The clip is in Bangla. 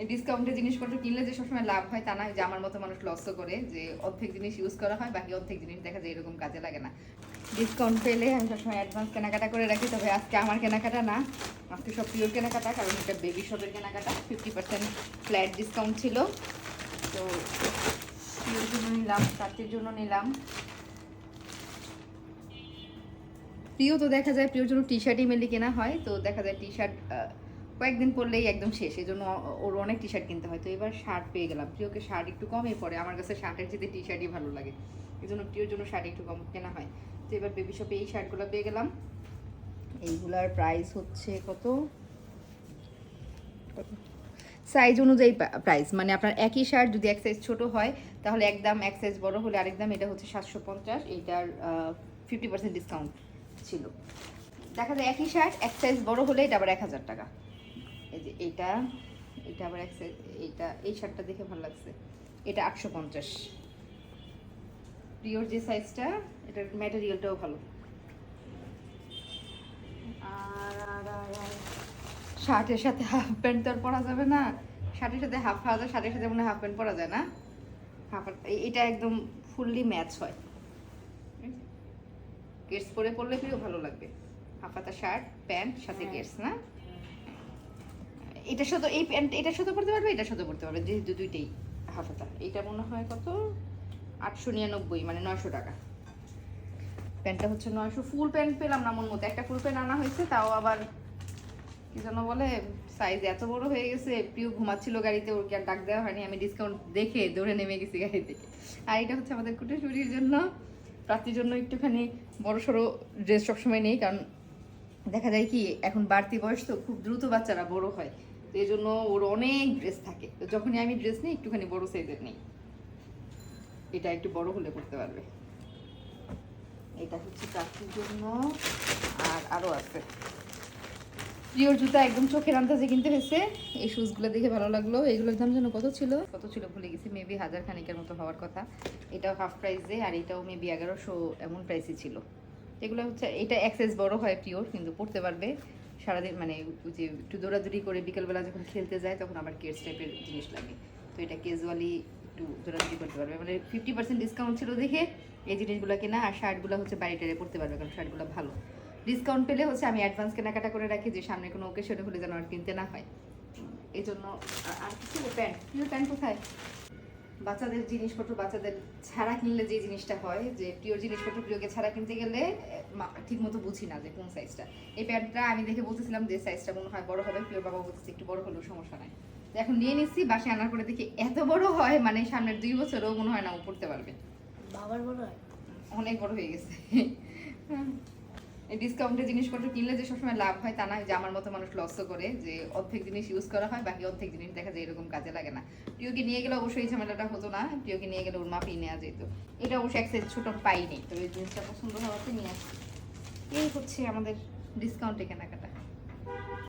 এই ডিসকাউন্টে জিনিসপত্র কিনলে যে সবসময় লাভ হয় তা না, যে আমার মতো মানুষ লসও করে, যে অর্ধেক জিনিস ইউজ করা হয়, বাকি অর্ধেক জিনিস দেখা যায় এরকম কাজে লাগে না। ডিসকাউন্ট পেলে আমি সবসময় অ্যাডভান্স কেনাকাটা করে রাখি, তবে আজকে আমার কেনাকাটা না। আজকে সব পিওর কেনাকাটা, কারণ এটা বেবি শপের কেনাকাটা ফিফটি পার্সেন্ট ফ্ল্যাট ডিসকাউন্ট ছিল। তো পিওর জন্য নিলাম, চারটির জন্য নিলাম। প্রিয় তো দেখা যায় প্রিয়র জন্য টি শার্টই মেনলি কেনা হয়, তো দেখা যায় টি শার্ট কয়েকদিন পরলেই একদম শেষ এই জন্য ওর অনেক টি শার্ট কিনতে হয়। তো এবার শার্ট পেয়ে গেলাম। প্রিয়কে শার্ট একটু কমই পড়ে আমার কাছে শার্টের যেতে টি শার্টই ভালো লাগে। এই জন্য প্রিয়র জন্য শার্ট একটু কম কেনা হয়। তো এবার বেবি শপে এই শার্টগুলো পেয়ে গেলাম। এইগুলার প্রাইস হচ্ছে কত? সাইজ অনুযায়ী প্রাইস মানে আপনার একই শার্ট যদি এক সাইজ ছোটো হয়, তাহলে একদম এক সাইজ বড়ো হলে আরেক দাম, এটা হচ্ছে সাতশো পঞ্চাশ, এইটার ফিফটি পার্সেন্ট ডিসকাউন্ট ছিল। দেখা যায় একই শার্ট এক সাইজ বড় হলে এটা আবার এক হাজার টাকা। এটা এটা আবার এক এইটা এই শার্টটা দেখে ভালো লাগছে। এটা আটশো পঞ্চাশ। প্রিয়র যে সাইজটা এটার ম্যাটেরিয়ালটাও ভালো। আর আর আর আর শার্টের সাথে হাফ প্যান্ট তো আর পরা যাবে না। শার্টের সাথে হাফ পাওয়া যায় শার্টের সাথে মনে হাফ প্যান্ট পরা যায় না। হাফ এটা একদম ফুললি ম্যাচ হয়। গেটস পরে পরলে ফিরেও ভালো লাগবে। হাফ হাতা শার্ট প্যান্ট সাথে গেটস না? এটার সাথে এই প্যান্ট এটা সাথে পড়তে পারবে, এটা সাথে পড়তে পারবে, যেহেতু দুইটাই হাফ হাতা। এইটা মনে হয় কত? আটশো নিরানব্বই মানে নয়শো টাকা। প্যান্টটা হচ্ছে নয়শো ফুল প্যান্ট পেলাম না মন মতো। একটা ফুল প্যান্ট আনা হয়েছে, তাও আবার কি যেন বলে সাইজ এত বড় হয়ে গেছে প্রিয় ঘুমাচ্ছিল গাড়িতে, ওর কি আর ডাক দেওয়া হয়নি, আমি ডিসকাউন্ট দেখে দৌড়ে নেমে গেছি গাড়ি থেকে। আর এটা হচ্ছে আমাদের কুটেশুরির জন্য প্রাপ্তির জন্য একটুখানি বড় সড়ো ড্রেস সবসময় নেই, কারণ দেখা যায় কি, এখন বাড়তি বয়স তো খুব দ্রুত বাচ্চারা বড় হয়। তো এই জন্য ওর অনেক ড্রেস থাকে। তো যখনই আমি ড্রেস নিই, একটুখানি বড় সাইজের নিই। এটা একটু বড় হলে করতে পারবে। এটা হচ্ছে চাকরির জন্য। আর আরও আছে। প্রিয়র জুতা একদম চোখের আন্দাজে কিনতে হয়েছে। এই শুজগুলো দেখে ভালো লাগল। এগুলোর দাম যেন কত ছিল? কত ছিল ভুলে গেছি। মেবি হাজার খানিকের মতো হওয়ার কথা। এটাও হাফ প্রাইসে আর এটাও মেবি এগারোশো এমন প্রাইসই ছিল। এগুলো হচ্ছে, এটা এক্সাইজ বড় হয় পিওর কিন্তু পড়তে পারবে। সারাদিন মানে যে একটু দৌড়াদৌড়ি করে বিকেলবেলা যখন খেলতে যায়, তখন আবার কেস টাইপের জিনিস লাগে। তো এটা ক্যাজুয়ালি একটু দৌড়াদৌড়ি করতে পারবে। মানে ফিফটি পার্সেন্ট ডিসকাউন্ট ছিল দেখে এই জিনিসগুলো কেনা, আর শার্টগুলো হচ্ছে বাড়ি টাড়ে পড়তে পারবে, কারণ শার্টগুলো ভালো। ডিসকাউন্ট পেলে হচ্ছে আমি অ্যাডভান্স কেনাকাটা করে রাখি যে সামনে কোনো ওকেশনে হলে যেন আর কিনতে না হয়। এই জন্য আর- আর কিছু? প্যান্ট প্রিয় প্যান্ট কোথায়? বাচ্চাদের জিনিসপত্র বাচ্চাদের ছাড়া কিনলে যে জিনিসটা হয় যে প্রিয় জিনিসপত্র প্রিয়কে ছাড়া কিনতে গেলে ঠিক মতো বুঝি না যে কোন সাইজটা এই প্যান্টটা আমি দেখে বলতেছিলাম যে সাইজটা মনে হয় বড় হবে প্রিয় বাবা বলতেছে একটু বড় হলেও সমস্যা নাই। এখন নিয়ে নিচ্ছি বাসায় আনার পরে দেখি এত বড় হয় মানে সামনের দুই বছরও মনে হয় না ও পড়তে পারবে। বাবার বড় হয়? অনেক বড় হয়ে গেছে। ডিসকাউন্টে জিনিসপত্র কিনলে যে সবসময় লাভ হয় তা না যে আমার মতো মানুষ লসও করে, যে অর্ধেক জিনিস ইউজ করা হয়, বাকি অর্ধেক জিনিস দেখা যায় এরকম কাজে লাগে না। প্রিয়কে নিয়ে গেলে অবশ্যই ঝামেলাটা হতো না, প্রিয়কে নিয়ে গেলে ওর মাপেই নেওয়া যেত। এটা অবশ্যই এক সাইজ ছোট পাইনি, তো এই জিনিসটা পছন্দ হওয়াতে নিয়ে আসছি এই হচ্ছে আমাদের ডিসকাউন্টে কেনাকাটা।